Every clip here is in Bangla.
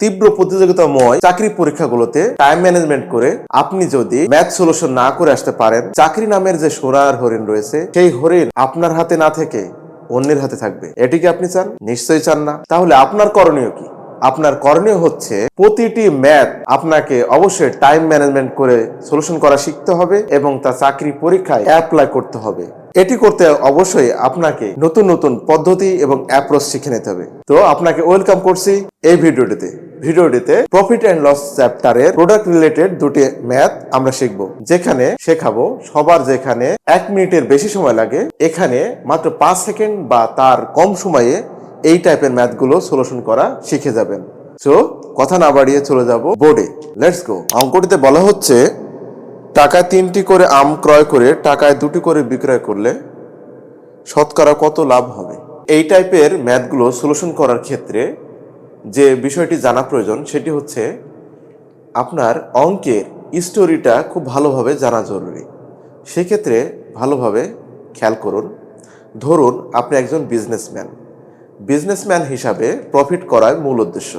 তীব্র প্রতিযোগিতাময় চাকরি পরীক্ষাগুলোতে টাইম ম্যানেজমেন্ট করে আপনি যদি ম্যাথ সলিউশন না করে আসতে পারেন, চাকরি নামের যে সোনার হরিণ রয়েছে, সেই হরিণ আপনার হাতে না থেকে অন্যের হাতে থাকবে। এটি কি আপনি চান? নিশ্চয়ই চান না। তাহলে আপনার করণীয় কি? আপনার করণীয় হচ্ছে প্রতিটি ম্যাথ আপনাকে অবশ্যই টাইম ম্যানেজমেন্ট করে সলিউশন করা শিখতে হবে এবং তা চাকরি পরীক্ষায় অ্যাপ্লাই করতে হবে। এটি করতে অবশ্যই আপনাকে নতুন নতুন পদ্ধতি এবং অ্যাপ্রোচ শিখে নিতে হবে। তো আপনাকে ওয়েলকাম করছি এই ভিডিওটিতে। ভিডিওটিতে প্রফিট অ্যান্ড লস চ্যাপ্টারের প্রোডাক্ট রিলেটেড দুটি ম্যাথ আমরা শিখব। যেখানে শেখাবো সবার যেখানে এক মিনিটের বেশি সময় লাগে, এখানে মাত্র পাঁচ সেকেন্ড বা তার কম সময়ে এই টাইপের ম্যাথগুলো সলিউশন করা শিখে যাবেন। সো কথা না বাড়িয়ে চলে যাব বোর্ডে লেটস গো অঙ্কটিতে বলা হচ্ছে টাকায় তিনটি করে আম ক্রয় করে টাকায় দুটি করে বিক্রয় করলে শতকরা কত লাভ হবে? এই টাইপের ম্যাথগুলো সলিউশন করার ক্ষেত্রে যে বিষয়টি জানা প্রয়োজন, সেটি হচ্ছে আপনার অঙ্কের স্টোরিটা খুব ভালোভাবে জানা জরুরি। সেক্ষেত্রে ভালোভাবে খেয়াল করুন। ধরুন, আপনি একজন বিজনেসম্যান বিজনেসম্যান হিসাবে প্রফিট করার মূল উদ্দেশ্য।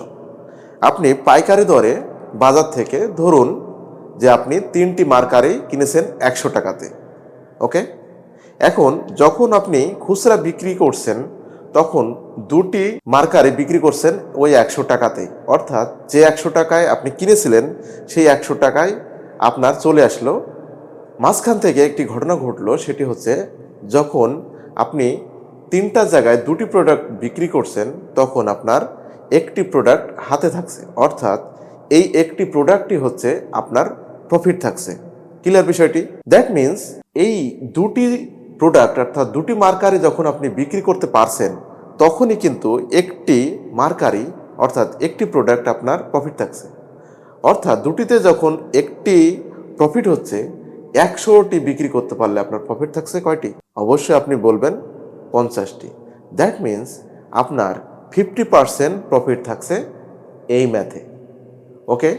আপনি পাইকারি দরে বাজার থেকে ধরুন যে আপনি তিনটি মার্কারি কিনেছেন একশো টাকাতে, ওকে? এখন যখন আপনি খুচরা বিক্রি করছেন তখন দুটি মার্কারে বিক্রি করছেন ওই একশো টাকাতে। অর্থাৎ যে একশো টাকায় আপনি কিনেছিলেন, সেই একশো টাকায় আপনার চলে আসলো। মাঝখান থেকে একটি ঘটনা ঘটলো, সেটি হচ্ছে যখন আপনি তিনটা জায়গায় দুটি প্রোডাক্ট বিক্রি করছেন, তখন আপনার একটি প্রোডাক্ট হাতে থাকছে। অর্থাৎ এই একটি প্রোডাক্টটি হচ্ছে আপনার প্রফিট থাকছে। ক্লিয়ার বিষয়টি? দ্যাট মিন্স এই দুটি প্রোডাক্ট অর্থাৎ দুটি মার্কারি যখন আপনি বিক্রি করতে পারছেন, তখনই কিন্তু একটি মার্কারি, অর্থাৎ একটি প্রোডাক্ট আপনার প্রফিট থাকছে। অর্থাৎ দুটিতে যখন একটি প্রফিট হচ্ছে, একশোটি বিক্রি করতে পারলে আপনার প্রফিট থাকছে কয়টি? অবশ্যই আপনি বলবেন পঞ্চাশটি। দ্যাট মিন্স আপনার ফিফটি পার্সেন্ট প্রফিট থাকছে এই ম্যাথে ওকে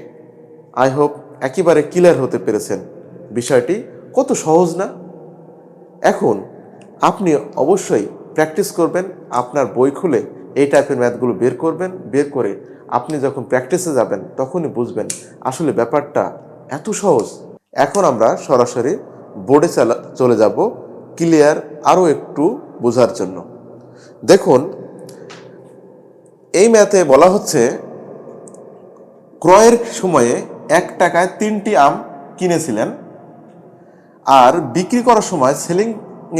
আই হোপ একেবারে ক্লিয়ার হতে পেরেছেন। বিষয়টি কত সহজ না? এখন আপনি অবশ্যই প্র্যাকটিস করবেন, আপনার বই খুলে এই টাইপের ম্যাথগুলো বের করবেন, বের করে আপনি যখন প্র্যাকটিসে যাবেন তখনই বুঝবেন আসলে ব্যাপারটা এত সহজ। এখন আমরা সরাসরি বোর্ডে চালা যাব ক্লিয়ার আরও একটু বোঝার জন্য। দেখুন, এই ম্যাথে বলা হচ্ছে, ক্রয়ের সময়ে এক টাকায় তিনটি আম কিনেছিলেন। আর বিক্রি করার সময় সেলিং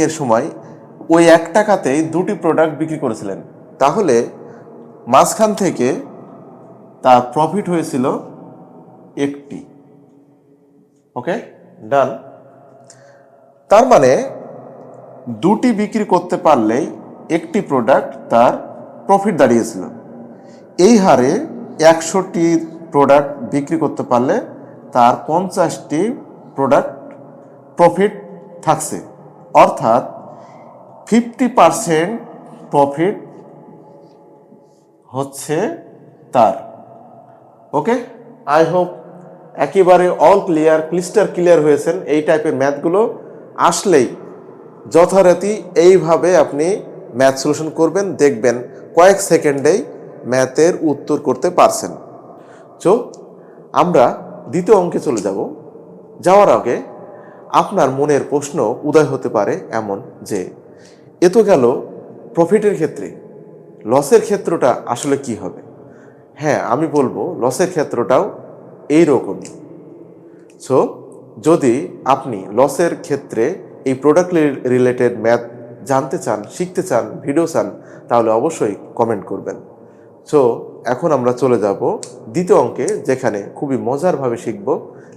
এর সময় ওই এক টাকাতেই দুটি প্রোডাক্ট বিক্রি করেছিলেন। তাহলে মাঝখান থেকে তার প্রফিট হয়েছিল একটি। ওকে ডান তার মানে দুটি বিক্রি করতে পারলেই একটি প্রোডাক্ট তার প্রফিট দাঁড়িয়েছিল। এই হারে একশোটি প্রোডাক্ট বিক্রি করতে পারলে তার পঞ্চাশটি প্রোডাক্ট প্রফিট থাকছে। অর্থাৎ ফিফটি পারসেন্ট প্রফিট হচ্ছে তার। ওকে? আই হোপ একেবারে অল ক্লিয়ার ক্লিস্টার ক্লিয়ার হয়েছেন এই টাইপের ম্যাথগুলো আসলেই যথারীতি এইভাবে আপনি ম্যাথ সলিউশন করবেন, দেখবেন কয়েক সেকেন্ডেই ম্যাথের উত্তর করতে পারছেন। তো আমরা দ্বিতীয় অঙ্কে চলে যাব। যাওয়ার আগে আপনার মনের প্রশ্ন উদয় হতে পারে এমন যে, এ তো গেল প্রফিটের ক্ষেত্রে। লসের ক্ষেত্রটা আসলে কি হবে? হ্যাঁ আমি বলব লসের ক্ষেত্রটাও এই রকমই সো যদি আপনি লসের ক্ষেত্রে এই প্রোডাক্ট রিলেটেড ম্যাথ জানতে চান, শিখতে চান ভিডিও চান, তাহলে অবশ্যই কমেন্ট করবেন। সো এখন আমরা চলে যাব দ্বিতীয় অঙ্কে, যেখানে খুবই মজারভাবে শিখব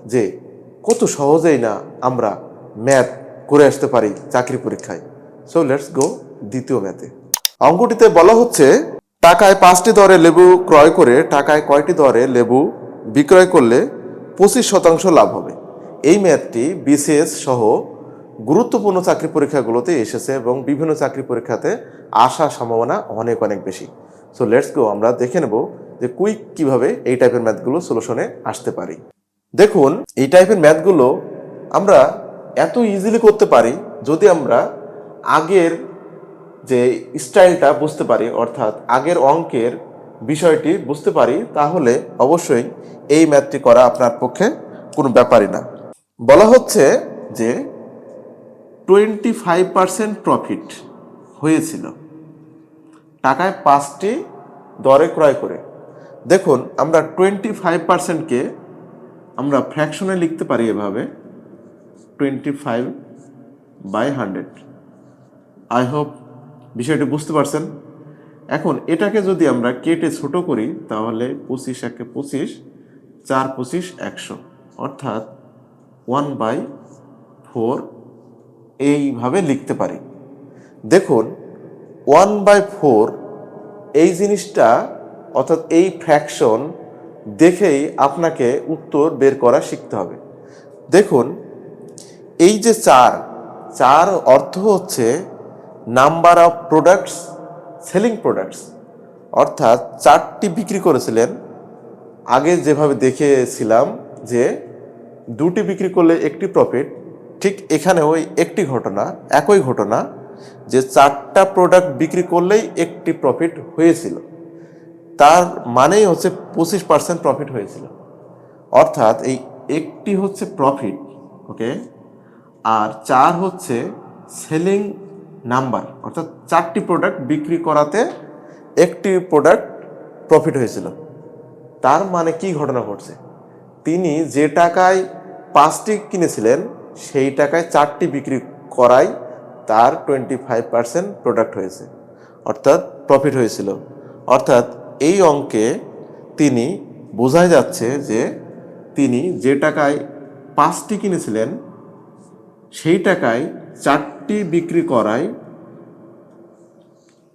যে কত সহজেই না আমরা ম্যাথ করে আসতে পারি চাকরি পরীক্ষায়। সো লেটস গো দ্বিতীয় ম্যাথে। অঙ্কটিতে বলা হচ্ছে, টাকায় পাঁচটি দরে লেবু ক্রয় করে টাকায় কয়টি দরে লেবু বিক্রয় করলে পঁচিশ শতাংশ লাভ হবে। এই ম্যাথটি বিসিএস সহ গুরুত্বপূর্ণ চাকরি পরীক্ষাগুলোতে এসেছে এবং বিভিন্ন চাকরি পরীক্ষাতে আসার সম্ভাবনা অনেক অনেক বেশি। সো লেটস গো আমরা দেখে নেব যে কুইক কীভাবে এই টাইপের ম্যাথগুলো সলিউশনে আসতে পারি। দেখুন, এই টাইপের ম্যাথগুলো আমরা এত ইজিলি করতে পারি যদি আমরা আগের যে স্টাইলটা বুঝতে পারি, অর্থাৎ আগের অঙ্কের বিষয়টি বুঝতে পারি, তাহলে অবশ্যই এই ম্যাথটি করা আপনার পক্ষে কোনো ব্যাপারই না। বলা হচ্ছে যে টোয়েন্টি ফাইভ পার্সেন্ট প্রফিট হয়েছিল। টাকায় পাঁচটি দরে ক্রয় করে। দেখুন, আমরা টোয়েন্টি ফাইভ পার্সেন্টকে আমরা ফ্র্যাকশনে লিখতে পারি এভাবে twenty five by hundred I hope বিষয়টি বুঝতে পারছেন। এখন এটাকে যদি আমরা কেটে ছোট করি, তাহলে পঁচিশ একে পঁচিশ, চার পঁচিশ একশো। অর্থাৎ ওয়ান বাই ফোর এইভাবে লিখতে পারি। দেখুন ওয়ান বাই ফোর এই জিনিসটা, অর্থাৎ এই ফ্র্যাকশন দেখেই আপনাকে উত্তর বের করা শিখতে হবে। দেখুন, এই যে চার চার অর্থ হচ্ছে number of products selling products অর্থাৎ চারটি বিক্রি করেছিলেন। আগে যেভাবে দেখেছিলাম যে দুটি বিক্রি করলে একটি প্রফিট ঠিক এখানে ওই একটি ঘটনা, একই ঘটনা, যে চারটা প্রোডাক্ট বিক্রি করলেই একটি প্রফিট হয়েছিল। তার মানেই হচ্ছে পঁচিশ পার্সেন্ট প্রফিট হয়েছিল। অর্থাৎ এই একটি হচ্ছে প্রফিট ওকে আর চার হচ্ছে সেলিং নাম্বার অর্থাৎ চারটি প্রোডাক্ট বিক্রি করাতে একটি প্রোডাক্ট প্রফিট হয়েছিল। তার মানে কি ঘটনা ঘটছে? তিনি যে টাকায় পাঁচটি কিনেছিলেন, সেই টাকায় চারটি বিক্রি করাই তার টোয়েন্টি ফাইভ পার্সেন্ট প্রোডাক্ট হয়েছে। অর্থাৎ প্রফিট হয়েছিল। অর্থাৎ এই অঙ্কে তিনি বোঝাই যাচ্ছে যে তিনি যে টাকায় পাঁচটি কিনেছিলেন, সেই টাকায় চারটি বিক্রি করায়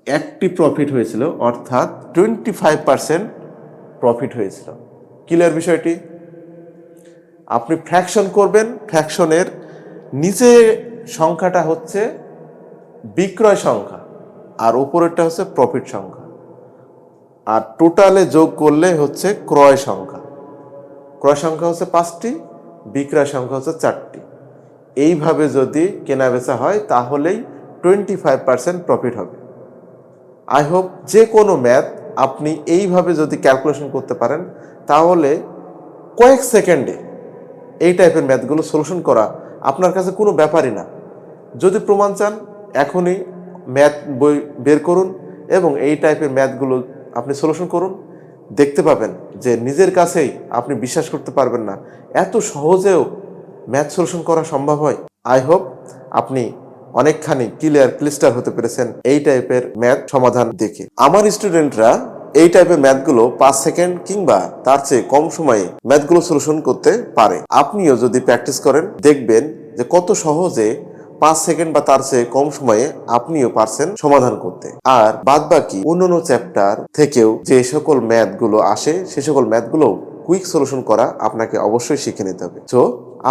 একটি প্রফিট হয়েছিল, অর্থাৎ টোয়েন্টি ফাইভ পার্সেন্ট প্রফিট হয়েছিল। ক্লিয়ার বিষয়টি? আপনি ফ্র্যাকশন করবেন ফ্র্যাকশনের নিচে সংখ্যাটা হচ্ছে বিক্রয় সংখ্যা, আর উপরেরটা হচ্ছে প্রফিট সংখ্যা। আর টোটালে যোগ করলে হচ্ছে ক্রয় সংখ্যা। ক্রয় সংখ্যা হচ্ছে পাঁচটি, বিক্রয় সংখ্যা হচ্ছে চারটি। এইভাবে যদি কেনা বেচা হয়, তাহলেই টোয়েন্টি ফাইভ পার্সেন্ট প্রফিট হবে। আই হোপ যে কোনো ম্যাথ আপনি এইভাবে যদি ক্যালকুলেশন করতে পারেন, তাহলে কয়েক সেকেন্ডে এই টাইপের ম্যাথগুলো সলিউশন করা আপনার কাছে কোনো ব্যাপারই না। যদি প্রমাণ চান, এখনই ম্যাথ বই বের করুন এবং এই টাইপের ম্যাথগুলো আপনি সলিউশন করুন। দেখতে পাবেন যে নিজের কাছেই আপনি বিশ্বাস করতে পারবেন না। এত সহজেও ম্যাথ সলিউশন করা সম্ভব হয়। আই হোপ আপনি অনেকখানি ক্লিয়ার ক্লিস্টার হতে পেরেছেন এই টাইপের ম্যাথ সমাধান দেখে। আমার স্টুডেন্টরা এই টাইপের ম্যাথগুলো পাঁচ সেকেন্ড কিংবা তার চেয়ে কম সময়ে ম্যাথগুলো সলিউশন করতে পারে। আপনিও যদি প্র্যাকটিস করেন, দেখবেন যে কত সহজে পাঁচ সেকেন্ড বা তার চেয়ে কম সময়ে আপনিও পারছেন সমাধান করতে। আর বাদ বাকি অন্যান্য চ্যাপ্টার থেকেও যে সকল ম্যাথগুলো আসে, সে সকল ম্যাথগুলো কুইক সলিউশন করা আপনাকে অবশ্যই শিখে নিতে হবে। তো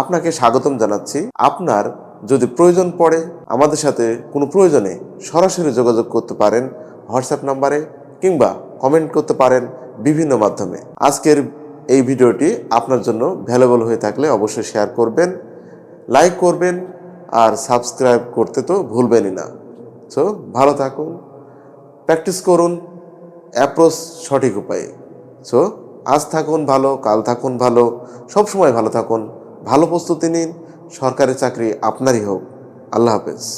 আপনাকে স্বাগতম জানাচ্ছি। আপনার যদি প্রয়োজন পড়ে, আমাদের সাথে কোনো প্রয়োজনে সরাসরি যোগাযোগ করতে পারেন হোয়াটসঅ্যাপ নাম্বারে কিংবা কমেন্ট করতে পারেন বিভিন্ন মাধ্যমে। আজকের এই ভিডিওটি আপনার জন্য ভ্যালুয়েবল হয়ে থাকলে অবশ্যই শেয়ার করবেন, লাইক করবেন আর সাবস্ক্রাইব করতে তো ভুলবেনই না। সো ভালো থাকুন প্র্যাকটিস করুন অ্যাপ্রোচ সঠিক উপায়ে। সো আজ থাকুন ভালো, কাল থাকুন ভালো সবসময় ভালো থাকুন, ভালো প্রস্তুতি নিন, সরকারি চাকরি আপনারই হোক। আল্লাহ হাফেজ।